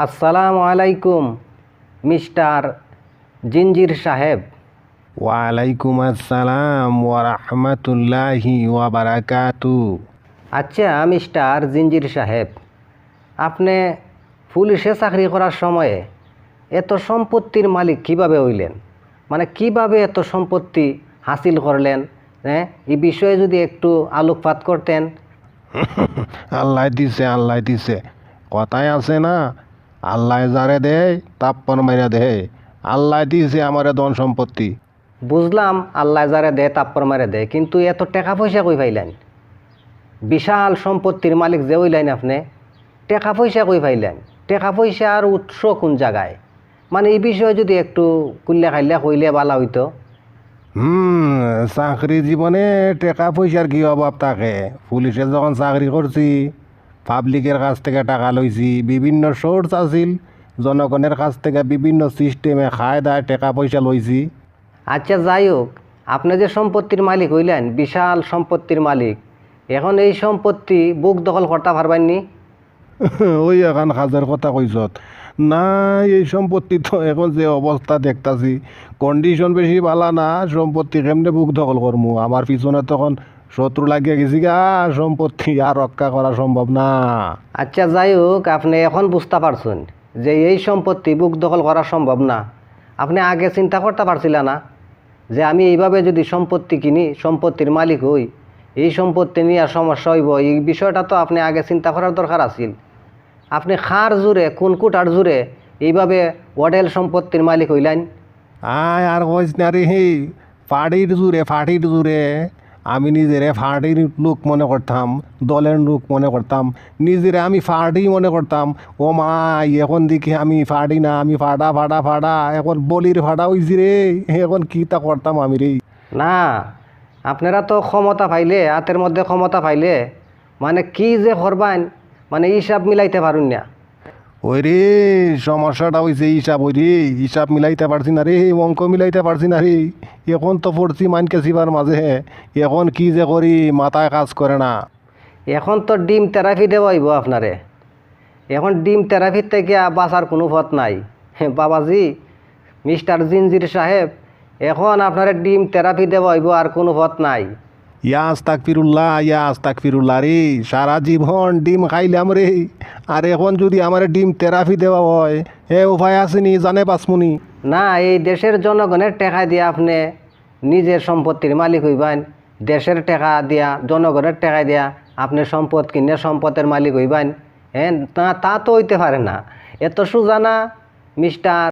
আসসালামু আলাইকুম মিস্টার জিঞ্জির সাহেব। ওয়ালাইকুম আসসালাম ওয়া রাহমাতুল্লাহি ওয়া বারাকাতু আচ্ছা মিস্টার জিঞ্জির সাহেব আপনি পুলিশে চাকরি করার সময়ে এত সম্পত্তির মালিক কীভাবে হইলেন? মানে কীভাবে এত সম্পত্তি হাসিল করলেন? হ্যাঁ এই বিষয়ে যদি একটু আলোকপাত করতেন। আল্লাহ দিছে আল্লাহ দিছে। কথায় আছে না আল্লাহ যারে দেয় তাপ্পন মাইরা দেয়। আল্লাহ দিছে আমার ধন সম্পত্তি। বুঝলাম আল্লাহ যারে দেয় তাপ্পর মারে দেয় কিন্তু এত টাকা পয়সা কই পাইলেন? বিশাল সম্পত্তির মালিক যে হইলেন আপনি টাকা পয়সা কই পাইলেন? টাকা পয়সার উৎস কোন জায়গায়? মানে এই বিষয়ে যদি একটু কুল্লে খাইলে কইলে ভালো হইতো। হুম চাকরি জীবনে টাকা পয়সার কি অভাব থাকে? পুলিশে যখন চাকরি করছি পাবলিকের কাছ থেকে টাকা লইছি বিভিন্ন সোর্স আছিল জনগণের কাছ থেকে বিভিন্ন সিস্টেমে খায় দায় টাকা পয়সা লইছি। আচ্ছা যাই হোক আপনি যে সম্পত্তির মালিক হইলেন বিশাল সম্পত্তির মালিক এখন এই সম্পত্তি বুক দখল করতে পারবেননি ওই এখন হাজার কথা কইছত না এই সম্পত্তি তো এখন যে অবস্থা দেখতাছি কন্ডিশন বেশি ভালো না সম্পত্তি কেমনে বুক দখল করমু? আমার পিছনে তখন শত্রু লাগিয়ে গেছি গা সম্পত্তি আর রক্ষা করা সম্ভব না। আচ্ছা যাই হোক আপনি এখন বুঝতে পারছেন যে এই সম্পত্তি বুক দখল করা সম্ভব না। আপনি আগে চিন্তা করতে পারছিলেন না যে আমি এইভাবে যদি সম্পত্তি কিনি সম্পত্তির মালিক হই এই সম্পত্তি নিয়ে আর সমস্যা হইব এই বিষয়টা তো আপনি আগে চিন্তা করার দরকার আছিল। আপনি খার জুড়ে কোন কুটার জুড়ে এইভাবে ওয়াডেল সম্পত্তির মালিক হইলেন? আয় আর কইস না রে ফাড়ির জুড়ে ফাটির জুড়ে আমি নিজেরে ফাড়ির লোক মনে করতাম, দলের লোক মনে করতাম, নিজেরে আমি ফাড়ি মনে করতাম। ও মা, এখন দেখি আমি ফাড়ি না, আমি ফাড়া ফাড়া ফাড়া, এখন বলির ফাড়া হইছি রে, এখন কি তা করতাম আমি রে। না, আপনারা তো ক্ষমতা পাইলে, হাতের মধ্যে ক্ষমতা পাইলে মানে কি যে করবান মানে হিসাব মিলাইতে পারুন না। ওই রে সমস্যাটা হয়েছে হিসাব ওই রে হিসাব মিলাইতে পারছি না রে, অঙ্ক মিলাইতে পারছি না রে। এখন তো পড়ছি মানকে চিবার মাঝে, এখন কি যে করি, মাথায় কাজ করে না। এখন তো ডিম থেরাপি দেওয়াইব আপনারে। এখন ডিম থেরাপির থেকে বাঁচার কোনো পথ নাই। বাবাজি, মিস্টার জিনজির সাহেব, এখন আপনারে ডিম থেরাপি দেওয়াইব আর কোনো পথ নাই। ইয়া আস্তাক ফিরুল্লাহ ইয়া রে, সারা জীবন ডিম খাইলাম রে। আর এখন যদি আমার ডিম থেরাপি দেওয়া হয়, এ উপায় আসেনি জানে পাসমুনি? না, এই দেশের জনগণের টাকা দিয়ে আপনি নিজের সম্পত্তির মালিক হইবেন। দেশের টাকা দিয়া, জনগণের টাকা দিয়া আপনি সম্পদ কিনে সম্পদের মালিক হইবেন। হ্যাঁ তা তা তো হইতে পারে না। এত সুজানা মিস্টার